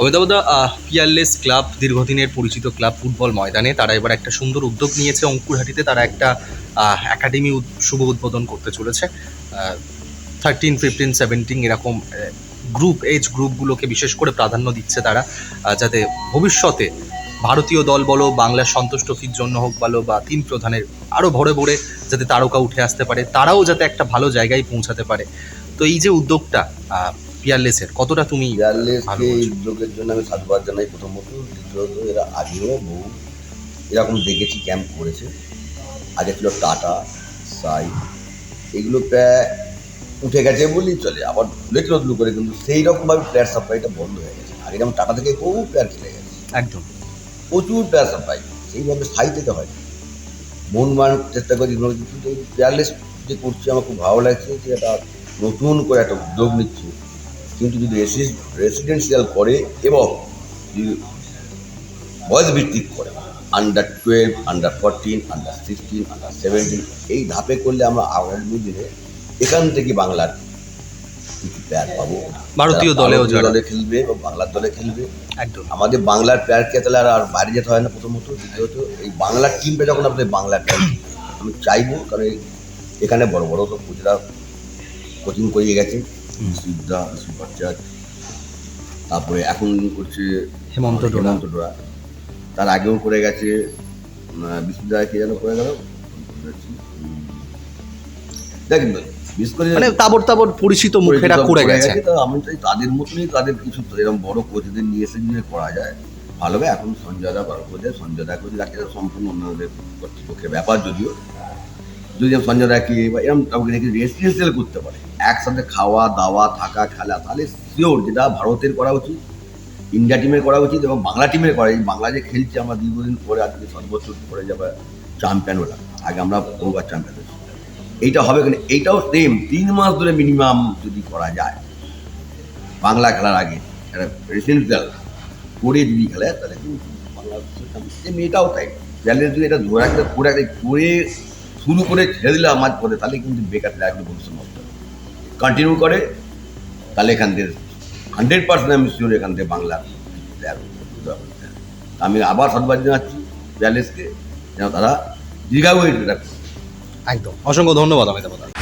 অমিতাভদা Peerless club দীর্ঘদিনের পরিচিত club football ময়দানে তারা এবার একটা সুন্দর উদ্যোগ নিয়েছে। অঙ্কুরহাটিতে তারা একটা একাডেমি শুভ উদ্বোধন করতে চলেছে। থার্টিন ফিফটিন সেভেন্টিন এরকম গ্রুপ এজ গ্রুপগুলোকে বিশেষ করে প্রাধান্য দিচ্ছে তারা যাতে ভবিষ্যতে ভারতীয় দল বলো, বাংলার সন্তোষ ট্রফির জন্য হোক বলো, বা তিন প্রধানের আরও ভরে ভরে যাতে তারকা উঠে আসতে পারে, তারাও যাতে একটা ভালো জায়গায় পৌঁছাতে পারে। তো এই যে উদ্যোগটা পিয়ারলেসের কতটা তুমি ভালো এয়ারলেসকে এই উদ্যোগের জন্য আমি সাধুবাদ জানাই প্রথমত। দ্বিতীয়ত এরা আগেও বহু। এরকম দেখেছি ক্যাম্প করেছে। আগে ছিল টাটা সাই এগুলো প্রায় উঠে গেছে বলেই চলে। আবার খুলেছিল নতুন করে কিন্তু সেই রকমভাবে প্লেয়ার সাপ্লাইটা বন্ধ হয়ে গেছে। আগে যেমন টাটা থেকে বহু প্লেয়ার খেলে গেছে। একদম। প্রচুর প্লেয়ার সাপ্লাই সেইভাবে সাই থেকে হয়। মন মান চেষ্টা করি কোনো কিন্তু প্লেয়ারলেস যে করছি আমার খুব ভালো লাগছে যে একটা নতুন করে একটা উদ্যোগ নিচ্ছে। কিন্তু যদি রেসিডেন্সিয়াল করে এবং বয়স ভিত্তিক করে under twelve under fourteen under sixteen under seventeen এই ধাপে করলে আমরা আগামী দিনে এখান থেকে বাংলার কিছু প্লেয়ার পাবো। ভারতীয় যারা। দলে খেলবে বা বাংলার দলে খেলবে। একদম। আমাদের বাংলার প্লেয়ারকে তাহলে আর বাইরে যেতে হয় না প্রথমত। দ্বিতীয়ত এই বাংলার টিমটা যখন আমাদের বাংলার টিম আমি চাইব কারণ এখানে বড় বড় তো কোচরা কোচিং করিয়ে গেছে সিদ্ধা সুপারচার তারপরে এখন করছে হেমন্ত হেমন্ত ডোরা। তার আগেও করে গেছে বিশ্ববিদ্যালয় কে যেন করে গেল? দেখ মানে পরিচিত মুখেরা করে গেছে। আমি চাই তাদের মতনই তাদের কিছু এরকম বড় কোচদের নিয়ে এসে যদি করা যায়। ভালো হবে এখন বড় কোচ রাখে সম্পূর্ণ অন্যদের কর্তৃপক্ষের ব্যাপার যদিও। যদি আমি সঞ্জয়দাকে বা এরকম রেসিডেন্সিয়াল করতে পারে। একসাথে খাওয়া, দাওয়া, থাকা, খেলা, তাহলে শিওর যেটা ভারতের করা উচিত, ইন্ডিয়া টিমের করা উচিত এবং বাংলা টিমের করা বাংলা যে খেলছে আমরা দীর্ঘদিন পরে আজকে বছর পরে যাবে চ্যাম্পিয়ন হলাম আগে আমরা বহুবার চ্যাম্পিয়ন হয়েছি। এইটা হবে কিন্তু এইটাও সেম তিন মাস ধরে মিনিমাম যদি করা যায়, বাংলা খেলার আগে, একটা করে যদি খেলে, তাহলে কিন্তু বাংলা সেম এটাও তাই। ব্যালেন্স যদি এটা ধরে রাখতে করে করে শুরু করে ছেড়ে দিলে আমার পরে, তাহলে কিন্তু বেকার লাগবে ভবিষ্যৎ কন্টিনিউ করে, তাহলে এখান থেকে হান্ড্রেড পার্সেন্ট আমি শিওর এখান থেকে বাংলা আমি আবার সদবাদ জানাচ্ছি প্যালেসকে যেন তারা দীর্ঘায়ু এটা একদম। অসংখ্য ধন্যবাদ আমি দা